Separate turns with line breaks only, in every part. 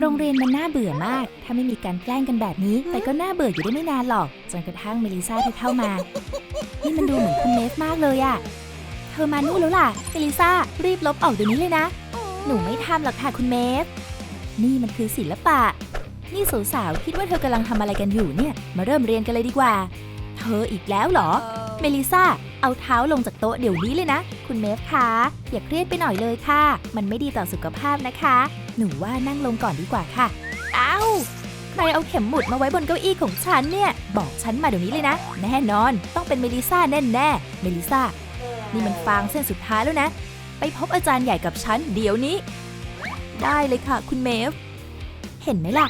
โรงเรียนมันน่าเบื่อมาก ถ้าไม่มีการแกล้งกันแบบนี้ แต่ก็น่าเบื่ออยู่ได้ไม่นานหรอก จนกระทั่งเมลิซาเธอเข้ามา นี่มันดูเหมือนคุณเนฟมากเลยอะเธอมานู่นแล้วล่ะ เมลิซารีบลบออกเดี๋ยวนี้เลยนะ หนูไม่ทำหรอกค่ะคุณเมฟ นี่มันคือศิลปะ นี่สาวๆคิดว่าเธอกำลังทำอะไรกันอยู่เนี่ย มาเริ่มเรียนกันเลยดีกว่า เธออีกแล้วเหรอ เมลิซาเอาเท้าลงจากโต๊ะเดี๋ยวนี้เลยนะ คุณเมฟคะอย่าเครียดไปหน่อยเลยค่ะ มันไม่ดีต่อสุขภาพนะคะ หนูว่านั่งลงก่อนดีกว่าค่ะ อ้าวใครเอาเข็มหมุดมาไว้บนเก้าอี้ของฉันเนี่ย บอกฉันมาเดี๋ยวนี้เลยนะ แน่นอนต้องเป็นเมลิซาแน่แน่ๆเมลิซานี่มันฟางเส้นสุดท้ายแล้วนะ ไปพบอาจารย์ใหญ่กับฉันเดี๋ยวนี้ ได้เลยค่ะ คุณเมฟ เห็นไหมล่ะ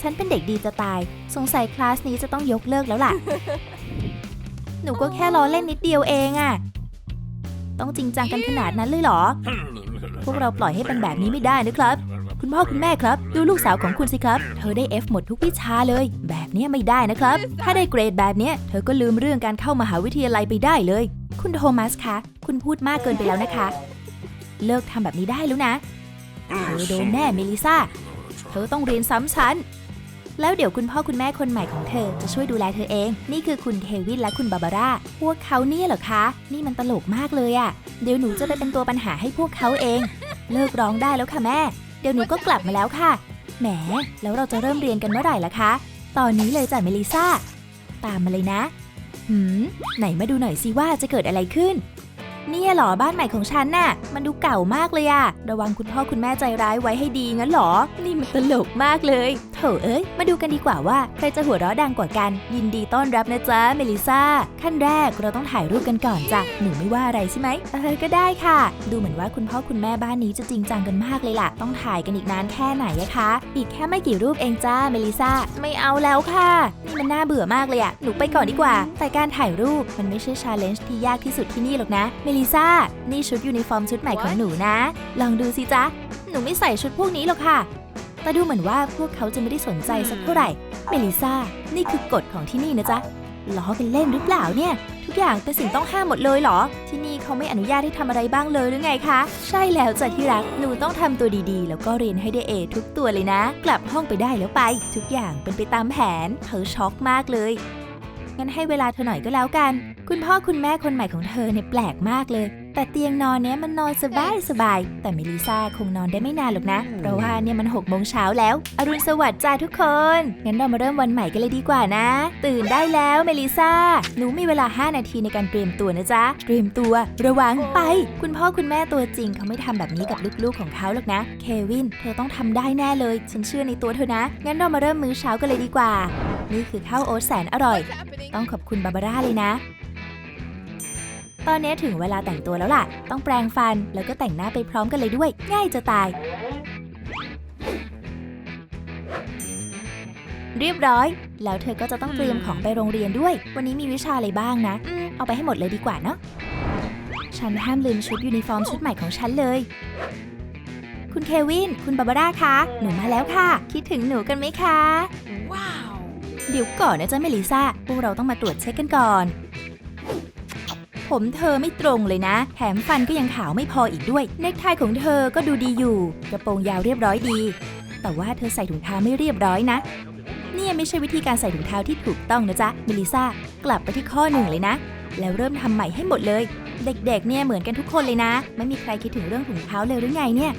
ฉันเป็นเด็กดีจะตาย สงสัยคลาสนี้จะต้องยกเลิกแล้วล่ะ หนูก็แค่ล้อเล่นนิดเดียวเองอะต้องจริงจังกันขนาดนั้นเลยเหรอ พวกเราปล่อยให้เป็นแบบนี้ไม่ได้นะครับ คุณพ่อคุณแม่ครับ ดูลูกสาวของคุณสิครับ เธอได้ F หมดทุกวิชาเลย แบบนี้ไม่ได้นะครับ ถ้าได้เกรดแบบเนี้ยเธอก็ลืมเรื่องการเข้ามหาวิทยาลัยไปได้เลย คุณโทมัสคะ คุณพูดมากเกินไปแล้วนะคะ เลิกทำแบบนี้ได้แล้วนะ เธอโดนแน่เมลิซาเธอต้องเรียนซ้ำชั้น แล้วเดี๋ยวคุณพ่อคุณแม่คนใหม่ของเธอจะช่วยดูแลเธอเอง นี่คือคุณเทวินและคุณบาบาร่า พวกเขาเนี่ยเหรอคะ นี่มันตลกมากเลยอะเดี๋ยวหนูจะไปเป็นตัวปัญหาให้พวกเขาเอง เลิกร้องได้แล้วค่ะแม่ เดี๋ยวหนูก็กลับมาแล้วค่ะ แหม แล้วเราจะเริ่มเรียนกันเมื่อไหร่ล่ะคะ ตอนนี้เลยจ้ะเมลิซ่า ตามมาเลยนะ หืม ไหนมาดูหน่อยสิว่าจะเกิดอะไรขึ้นเนี่ยหรอบ้านใหม่ของฉันน่ะ มันดูเก่ามากเลยอะระวังคุณพ่อคุณแม่ใจร้ายไว้ให้ดีงั้นหรอ นี่มันตลกมากเลยโถเอ้ย มาดูกันดีกว่าว่าใครจะหัวเราะดังกว่ากัน ยินดีต้อนรับนะจ๊ะเมลิซาขั้นแรกเราต้องถ่ายรูปกันก่อนจ้ะหนูไม่ว่าอะไรใช่ไหมเออก็ได้ค่ะ ดูเหมือนว่าคุณพ่อคุณแม่บ้านนี้จะจริงจังกันมากเลยล่ะ ต้องถ่ายกันอีกนานแค่ไหนอะคะ อีกแค่ไม่กี่รูปเองจ้าเมลิซาไม่เอาแล้วค่ะนี่มันน่าเบื่อมากเลยอะหนูไปก่อนดีกว่า แต่การถ่ายรูปมันไม่ใช่ชาเลนจ์ที่ยากที่สุดที่นี่หรอกนะเมลิซานี่ชุดยูนิฟอร์มชุดใหม่ของหนูนะ ลองดูสิจ๊ะหนูไม่ใส่ชุดพวกนี้หรอกค่ะ แต่ดูเหมือนว่าพวกเขาจะไม่ได้สนใจสักเท่าไหร่ เมลิซ่านี่คือกฎของที่นี่นะจ๊ะ ล้อกันเล่นหรือเปล่าเนี่ย ทุกอย่างเป็นสิ่งต้องห้ามหมดเลยเหรอ ที่นี่เขาไม่อนุญาตให้ทำอะไรบ้างเลยหรือไงคะ ใช่แล้วจ้ะที่รัก หนูต้องทำตัวดีๆ แล้วก็เรียนให้ได้เอทุกตัวเลยนะ กลับห้องไปได้แล้วไป ทุกอย่างเป็นไปตามแผน เธอช็อกมากเลย งั้นให้เวลาเธอหน่อยก็แล้วกัน คุณพ่อคุณแม่คนใหม่ของเธอเนี่ยแปลกมากเลย แต่เตียงนอนเนี้ยมันนอนสบายสบาย แต่เมลิซาคงนอนได้ไม่นานหรอกนะ เพราะว่าเนี่ยมันหกโมงเช้าแล้ว อรุณสวัสดิ์จ้าทุกคน งั้นเรามาเริ่มวันใหม่กันเลยดีกว่านะ ตื่นได้แล้วเมลิซาหนูมีเวลา 5 นาทีในการเตรียมตัวนะจ๊ะ เตรียมตัว ระวังไป คุณพ่อคุณแม่ตัวจริงเขาไม่ทำแบบนี้กับลูกๆของเขาหรอกนะ เควิน เธอต้องทำได้แน่เลย ฉันเชื่อในตัวเธอนะ งั้นเรามาเริ่มมื้อเช้ากันเลยดีกว่า นี่คือข้าวโอ๊ตแสนอร่อย ต้องขอบคุณบาบาร่าเลยนะ ตอนนี้ถึงเวลาแต่งตัวแล้วล่ะ ต้องแปรงฟันแล้วก็แต่งหน้าไปพร้อมกันเลยด้วย ง่ายจะตาย เรียบร้อย แล้วเธอก็จะต้องเตรียมของไปโรงเรียนด้วย วันนี้มีวิชาอะไรบ้างนะอืมเอาไปให้หมดเลยดีกว่าเนาะ ฉันห้ามลืมชุดยูนิฟอร์มชุดใหม่ของฉันเลย คุณเควิน คุณบาบาร่าคะ หนูมาแล้วค่ะ คิดถึงหนูกันไหมคะ
Wow.
เดี๋ยวก่อนนะจ๊ะเมลิซ่าพวกเราต้องมาตรวจเช็คกันก่อน ผมเธอไม่ตรงเลยนะ แถมฟันก็ยังขาวไม่พออีกด้วย เนคไทของเธอก็ดูดีอยู่ กระโปรงยาวเรียบร้อยดี แต่ว่าเธอใส่ถุงเท้าไม่เรียบร้อยนะเนี่ยไม่ใช่วิธีการใส่ถุงเท้าที่ถูกต้องนะจ๊ะเมลิซ่ากลับไปที่ข้อหนึ่งเลยนะ แล้วเริ่มทำใหม่ให้หมดเลย เด็กๆ เนี่ยเหมือนกันทุกคนเลยนะ ไม่มีใครคิดถึงเรื่องถุงเท้าเลยหรือไงเนี่ย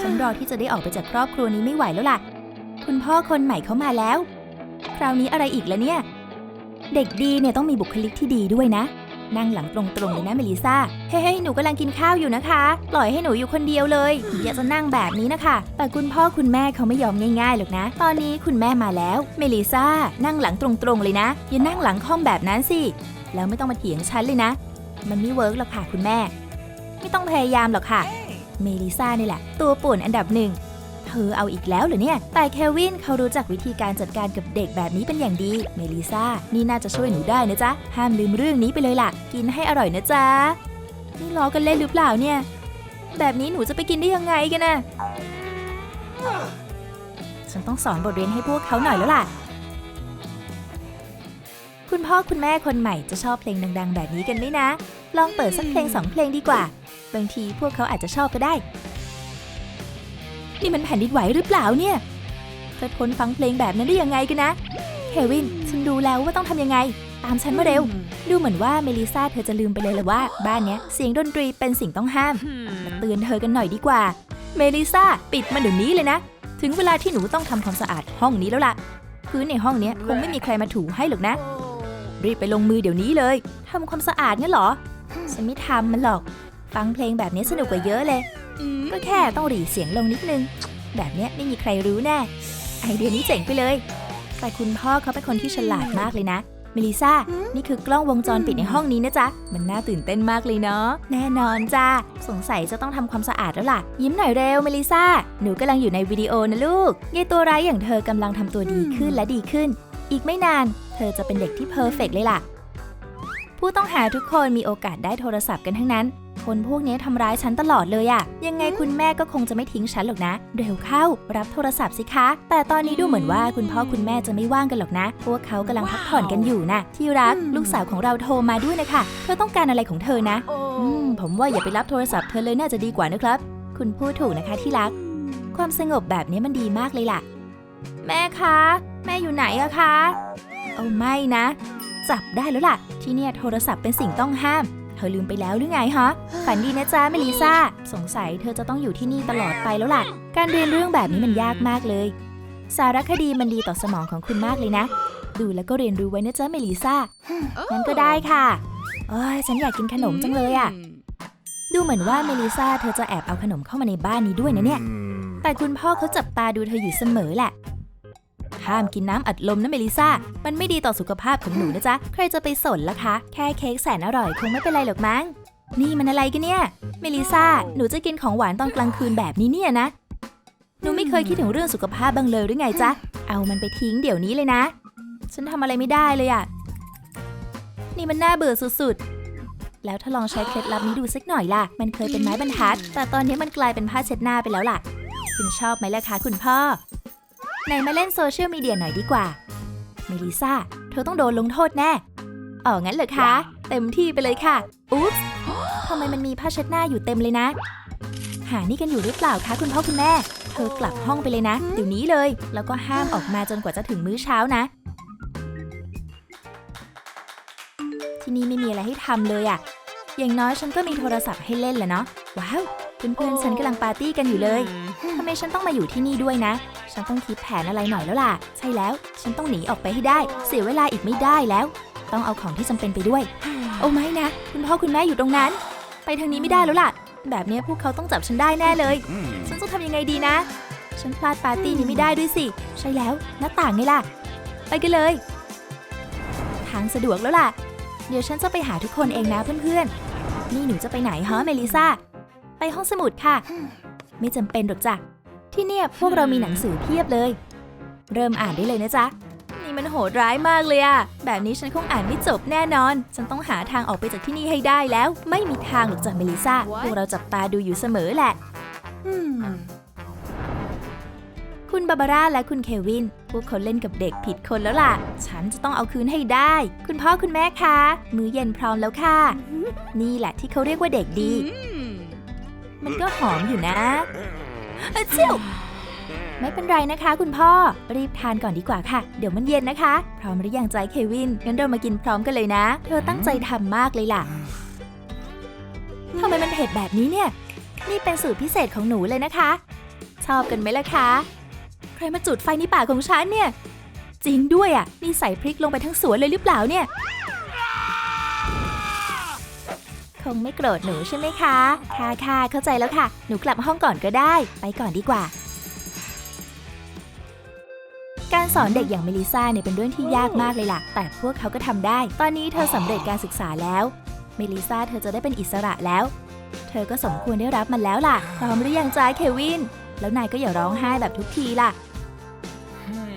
ฉันรอที่จะได้ออกไปจากครอบครัวนี้ไม่ไหวแล้วล่ะ คุณพ่อคนใหม่เขามาแล้ว คราวนี้อะไรอีกแล้วเนี่ย เด็กดีเนี่ยต้องมีบุคลิกที่ดีด้วยนะ นั่งหลังตรงๆเลยนะเมลิซ่าเฮ้ยหนูกำลังกินข้าวอยู่นะคะ ปล่อยให้หนูอยู่คนเดียวเลยอย่าจะนั่งแบบนี้นะคะ แต่คุณพ่อคุณแม่เขาไม่ยอมง่ายๆหรอกนะ ตอนนี้คุณแม่มาแล้ว เมลิซ่านั่งหลังตรงๆเลยนะ อย่านั่งหลังค่อมแบบนั้นสิ แล้วไม่ต้องมาเถียงฉันเลยนะ มันไม่เวิร์กหรอกค่ะคุณแม่ ไม่ต้องพยายามหรอกค่ะ เมลิซ่านี่แหละ ตัวป่วนอันดับหนึ่ง ธอเอาอีกแล้วหรือเนี่ย แต่เควินเขารู้จักวิธีการจัดการกับเด็กแบบนี้เป็นอย่างดี เมลิซานี่น่าจะช่วยหนูได้นะจ๊ะ ห้ามลืมเรื่องนี้ไปเลยล่ะ กินให้อร่อยนะจ๊ะ นี่ล้อกันเล่นหรือเปล่าเนี่ย แบบนี้หนูจะไปกินได้ยังไงกันน่ะฉันต้องสอนบทเรียนให้พวกเขาหน่อยแล้วล่ะคุณพ่อคุณแม่คนใหม่จะชอบเพลงดัง ๆ แบบนี้กันไหมนะ ลองเปิดสักเพลงสองเพลงดีกว่า บางทีพวกเขาอาจจะชอบก็ได้ นี่มันแผ่นดินไหวหรือเปล่าเนี่ยเธอทนฟังเพลงแบบนั้นได้ยังไงกันนะเควิน ฉันดูแล้วว่าต้องทำยังไง ตามฉันมาเร็ว ดูเหมือนว่าเมลิซาเธอจะลืมไปเลยละว่า บ้านเนี้ยเสียงดนตรีเป็นสิ่งต้องห้ามมาเตือนเธอกันหน่อยดีกว่า เมลิซาปิดมันเดี๋ยวนี้เลยนะ ถึงเวลาที่หนูต้องทำความสะอาดห้องนี้แล้วล่ะ พื้นในห้องเนี้ยคงไม่มีใครมาถูให้หรอกนะ รีบไปลงมือเดี๋ยวนี้เลยทำความสะอาดงั้นเหรอ ฉันไม่ทำมันหรอก ฟังเพลงแบบนี้สนุกกว่าเยอะเลย ก็แค่ต้องหรี่เสียงลงนิดนึง แบบเนี้ยไม่มีใครรู้แน่ ไอเดียนี้เจ๋งไปเลย แต่คุณพ่อเขาเป็นคนที่ฉลาดมากเลยนะ เมลิซานี่คือกล้องวงจรปิดในห้องนี้นะจ๊ะ มันน่าตื่นเต้นมากเลยเนาะ แน่นอนจ้าสงสัยจะต้องทำความสะอาดแล้วล่ะ ยิ้มหน่อยเร็วเมลิซาหนูกำลังอยู่ในวิดีโอนะลูกยายตัวร้ายอย่างเธอกำลังทำตัวดีขึ้นและดีขึ้น อีกไม่นาน เธอจะเป็นเด็กที่เพอร์เฟกต์เลยล่ะผู้ต้องหาทุกคนมีโอกาสได้โทรศัพท์กันทั้งนั้น คนพวกนี้ทำร้ายฉันตลอดเลยอะยังไงคุณแม่ก็คงจะไม่ทิ้งฉันหรอกนะ เร็วเข้า รับโทรศัพท์สิคะ แต่ตอนนี้ดูเหมือนว่าคุณพ่อคุณแม่จะไม่ว่างกันหรอกนะ พวกเขากำลังพักผ่อนกันอยู่นะที่รักลูกสาวของเราโทรมาด้วยนะคะเธอต้องการอะไรของเธอนะอืมผมว่าอย่าไปรับโทรศัพท์เธอเลยน่าจะดีกว่านะครับ คุณพูดถูกนะคะที่รัก ความสงบแบบนี้มันดีมากเลยล่ะ แม่คะ แม่อยู่ไหนอะคะ เอาไม่นะ จับได้แล้วล่ะ ที่เนี่ยโทรศัพท์เป็นสิ่งต้องห้าม เธอลืมไปแล้วหรือไงฮะ ฝันดีนะจ๊ะเมลิซาสงสัยเธอจะต้องอยู่ที่นี่ตลอดไปแล้วล่ะ การเรียนเรื่องแบบนี้มันยากมากเลย สารคดีมันดีต่อสมองของคุณมากเลยนะ ดูแล้วก็เรียนรู้ไว้นะจ๊ะเมลิซางั้นก็ได้ค่ะโอ้ยฉันอยากกินขนมจังเลยอะดูเหมือนว่าเมลิซาเธอจะแอบเอาขนมเข้ามาในบ้านนี้ด้วยนะเนี่ย แต่คุณพ่อเขาจับตาดูเธออยู่เสมอแหละ ห้ามกินน้ำอัดลมนะเมลิซ่า มันไม่ดีต่อสุขภาพของหนูนะจ๊ะ ใครจะไปสนล่ะคะ แค่เค้กแสนอร่อยคงไม่เป็นไรหรอกมั้ง นี่มันอะไรกันเนี่ย เมลิซ่า หนูจะกินของหวานตอนกลางคืนแบบนี้เนี่ยนะ หนูไม่เคยคิดถึงเรื่องสุขภาพบ้างเลยหรือไงจ๊ะ เอามันไปทิ้งเดี๋ยวนี้เลยนะ ฉันทำอะไรไม่ได้เลยอะนี่มันน่าเบื่อสุดๆ แล้วถ้าลองใช้เคล็ดลับนี้ดูสักหน่อยล่ะ มันเคยเป็นไม้บรรทัด แต่ตอนนี้มันกลายเป็นผ้าเช็ดหน้าไปแล้วล่ะ คุณชอบไหมล่ะคะคุณพ่อ ไหนมาเล่นโซเชียลมีเดียหน่อยดีกว่า เมลิซาเธอต้องโดนลงโทษแน่อ๋องั้นเหรอคะ เต็มที่ไปเลยค่ะ อุ๊บทำไมมันมีผ้าเช็ดหน้าอยู่เต็มเลยนะ หานี่กันอยู่หรือเปล่าคะคุณพ่อคุณแม่ เธอกลับห้องไปเลยนะ เดี๋ยวนี้เลย แล้วก็ห้ามออกมาจนกว่าจะถึงมื้อเช้านะ ที่นี่ไม่มีอะไรให้ทำเลยอะอย่างน้อยฉันก็มีโทรศัพท์ให้เล่นแหละเนาะ ว้าว เพื่อนๆฉันกำลังปาร์ตี้กันอยู่เลยทำไมฉันต้องมาอยู่ที่นี่ด้วยนะ ฉันต้องคิดแผนอะไรหน่อยแล้วล่ะ ใช่แล้ว ฉันต้องหนีออกไปให้ได้ เสียเวลาอีกไม่ได้แล้ว ต้องเอาของที่จำเป็นไปด้วย โอ้ไม่นะ คุณพ่อคุณแม่อยู่ตรงนั้น ไปทางนี้ไม่ได้แล้วล่ะ แบบเนี้ยพวกเขาต้องจับฉันได้แน่เลย ฉันจะทำยังไงดีนะ ฉันพลาดปาร์ตี้นี้ไม่ได้ด้วยสิ ใช่แล้ว หน้าต่างไงล่ะ ไปกันเลย ทางสะดวกแล้วล่ะ เดี๋ยวฉันจะไปหาทุกคนเองนะเพื่อนๆ นี่หนูจะไปไหนฮะเมลิซาไป ห้องสมุดค่ะ ไม่จำเป็นหรอกจ้ะ ที่เนี่ยพวกเรามีหนังสือเพียบเลย เริ่มอ่านได้เลยนะจ๊ะ นี่มันโหดร้ายมากเลยอะแบบนี้ฉันคงอ่านไม่จบแน่นอน ฉันต้องหาทางออกไปจากที่นี่ให้ได้แล้ว ไม่มีทางหรอกจ้ะเมลิซาพวกเราจับตาดูอยู่เสมอแหละคุณบาบาร่าและคุณเควิน พวกเขาเล่นกับเด็กผิดคนแล้วล่ะ ฉันจะต้องเอาคืนให้ได้ คุณพ่อคุณแม่คะ มื้อเย็นพร้อมแล้วค่ะ นี่แหละที่เขาเรียกว่าเด็กดี มันก็หอมอยู่นะอะเจิวไม่เป็นไรนะคะ คุณพ่อ รีบทานก่อนดีกว่าค่ะ เดี๋ยวมันเย็นนะคะ พร้อมหรือยังใจเควิน งั้นเรามากินพร้อมกันเลยนะ เธอตั้งใจทำมากเลยล่ะทำไมมันเผ็ดแบบนี้เนี่ย นี่เป็นสูตรพิเศษของหนูเลยนะคะ ชอบกันไหมล่ะคะ ใครมาจุดไฟในป่ากของฉันเนี่ย จริงด้วยอะนี่ใส่พริกลงไปทั้งสวนเลยหรือเปล่าเนี่ย คงไม่โกรธหนูใช่ไหมคะ ค่ะค่ะเข้าใจแล้วค่ะ หนูกลับห้องก่อนก็ได้ ไปก่อนดีกว่า การสอนเด็กอย่างเมลิซาเนี่ยเป็นเรื่องที่ยากมากเลยล่ะ แต่พวกเขาก็ทำได้ ตอนนี้เธอสำเร็จการศึกษาแล้ว เมลิซาเธอจะได้เป็นอิสระแล้ว เธอก็สมควรได้รับมันแล้วล่ะ พร้อมหรือยังจ้าเควิน แล้วนายก็อย่าร้องไห้แบบทุกทีล่ะ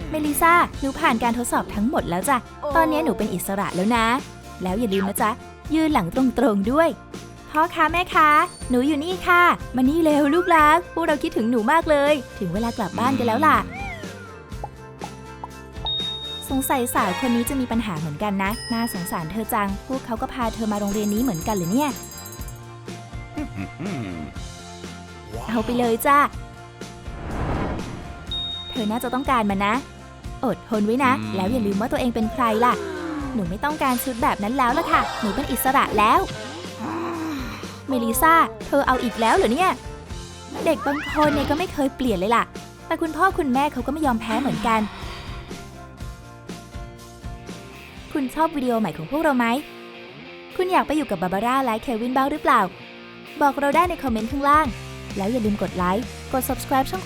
เมลิซาหนูผ่านการทดสอบทั้งหมดแล้วจ้ะ ตอนนี้หนูเป็นอิสระแล้วนะ แล้วอย่าลืมนะจ๊ะ ยืนหลังตรงๆด้วย พ่อคะแม่คะหนูอยู่นี่ค่ะ มานี่เร็วลูกรัก พวกเราคิดถึงหนูมากเลย ถึงเวลากลับบ้านกันแล้วล่ะ สงสัยสาวคนนี้จะมีปัญหาเหมือนกันนะ น่าสงสารเธอจัง พวกเขาก็พาเธอมาโรงเรียนนี้เหมือนกันเหรือเนี่ย เอาไปเลยจ้าเธอน่าจะต้องการมันนะ อดทนไว้นะ แล้วอย่าลืมว่าตัวเองเป็นใครล่ะ หนูไม่ต้องการชุดแบบนั้นแล้วล่ะค่ะ หนูเป็นอิสระแล้ว เมลิซาเธอเอาอีกแล้วเหรอเนี่ย เด็กบางคนเนี่ยก็ไม่เคยเปลี่ยนเลยล่ะ แต่คุณพ่อคุณแม่เขาก็ไม่ยอมแพ้เหมือนกัน คุณชอบวิดีโอใหม่ของพวกเราไหม คุณอยากไปอยู่กับบาบาร่าและเควินบ้างหรือเปล่า บอกเราได้ในคอมเมนต์ข้างล่าง แล้วอย่าลืมกดไลค์ กด subscribe ช่อง